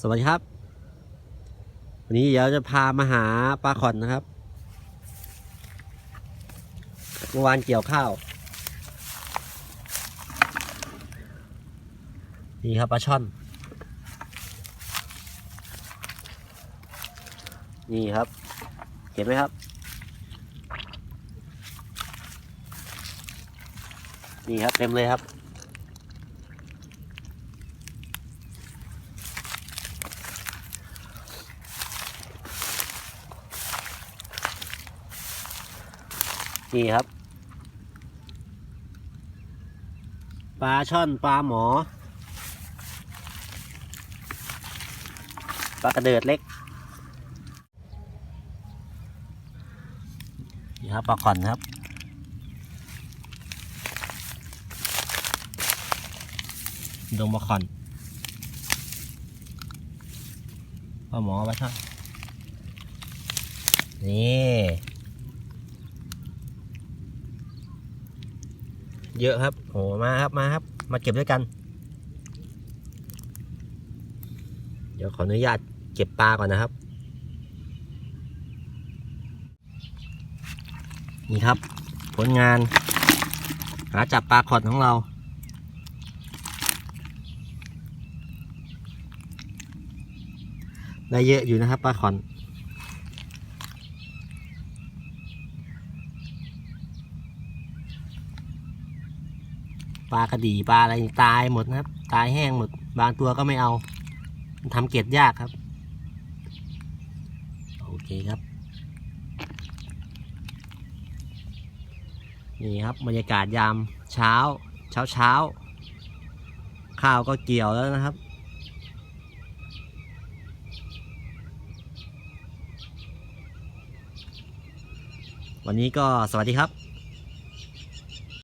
สวัสดีครับ วันนี้เดี๋ยวจะพามาหาปลาขอนนะครับเมื่อวานเกี่ยวข้าว นี่ครับปลาช่อน นี่ครับ เห็นไหมครับ นี่ครับเต็มเลยครับ นี่ครับ ปลาช่อนปลาหมอ ปลากระเดิดเล็ก นี่ครับปลาขอนครับดงปลาขอนปลาหมอปลาช่อนนี่ เยอะครับโหมาครับมาครับ มาเก็บด้วยกัน เดี๋ยวขออนุญาตเก็บปลาก่อนนะครับ นี่ครับ ผลงาน หาจับปลาขอดของเราได้เยอะอยู่นะครับปลาขอน ปลากระดีปลาอะไรตายหมดนะครับ ตายแห้งหมด บางตัวก็ไม่เอาทำเกล็ดยากครับ โอเคครับ นี่ครับบรรยากาศยามเช้า เช้าเช้าข้าวก็เกี่ยวแล้วนะครับวันนี้ก็สวัสดีครับ